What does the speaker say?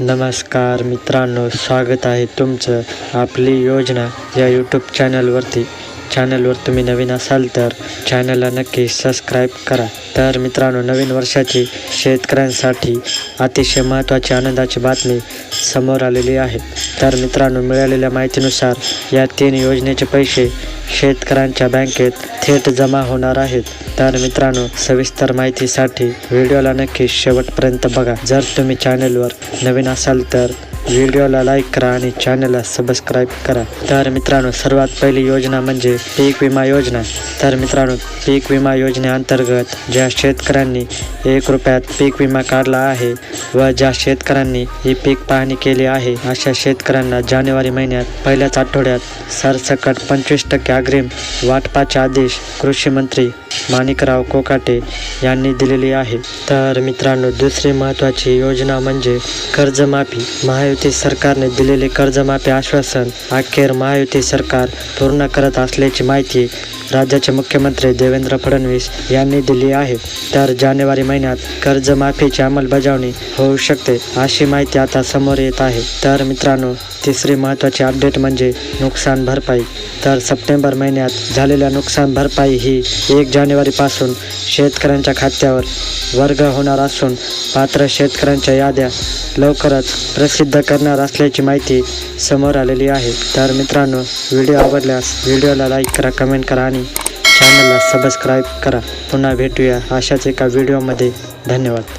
नमस्कार मित्रांनो स्वागत आहे तुमचं आपली योजना या यूट्यूब चॅनलवरती चॅनलवर तुम्ही नवीन असाल तर चॅनलला नक्की सबस्क्राईब करा. तर मित्रांनो नवीन वर्षाची शेतकऱ्यांसाठी अतिशय महत्त्वाची आनंदाची बातमी समोर आलेली आहे. तर मित्रांनो मिळालेल्या माहितीनुसार या तीन योजनेचे पैसे शेतकऱ्यांच्या बँकेत थेट जमा होणार आहेत. तर मित्रांनो सविस्तर माहितीसाठी व्हिडिओला नक्की शेवटपर्यंत बघा. जर तुम्ही चॅनलवर नवीन असाल तर व्हिडिओला लाईक करा आणि चॅनलला सबस्क्राईब करा. तर मित्रांनो सर्वात पहिली योजना म्हणजे पीक विमा योजना. तर मित्रांनो पीक विमा योजनेअंतर्गत ज्या शेतकऱ्यांनी एक रुपयात पीक विमा काढला आहे व ज्या शेतकऱ्यांनी ही पीक पाहणी केली आहे अशा शेतकऱ्यांना जानेवारी महिन्यात पहिल्याच आठवड्यात सरसकट पंचवीस टक्के अग्रिम वाटपाचे आदेश कृषी मंत्री माणिकराव कोकाटे यांनी दिलेली आहे. तर मित्रांनो दुसरी महत्त्वाची योजना म्हणजे कर्जमाफी. महायुती सरकारने दिलेले कर्जमाफी आश्वासन अखेर महायुती सरकार पूर्ण करत असल्याची माहिती राज्याचे मुख्यमंत्री देवेंद्र फडणवीस यांनी दिली आहे. तर जानेवारी महिन्यात कर्जमाफीची अंमलबजावणी होऊ शकते अशी माहिती आता समोर येत आहे. तर मित्रांनो तिसरी महत्त्वाची अपडेट म्हणजे नुकसान भरपाई. तर सप्टेंबर महिन्यात झालेल्या नुकसान भरपाई ही एक जानेवारीपासून शेतकऱ्यांच्या खात्यावर वर्ग होणार असून पात्र शेतकऱ्यांच्या याद्या लवकरच प्रसिद्ध करणार असल्याची माहिती समोर आलेली आहे. तर मित्रांनो व्हिडिओ आवडल्यास व्हिडिओला लाईक करा कमेंट करा आणि चॅनलला सबस्क्राईब करा. पुन्हा भेटूया अशाच एका व्हिडिओमध्ये धन्यवाद.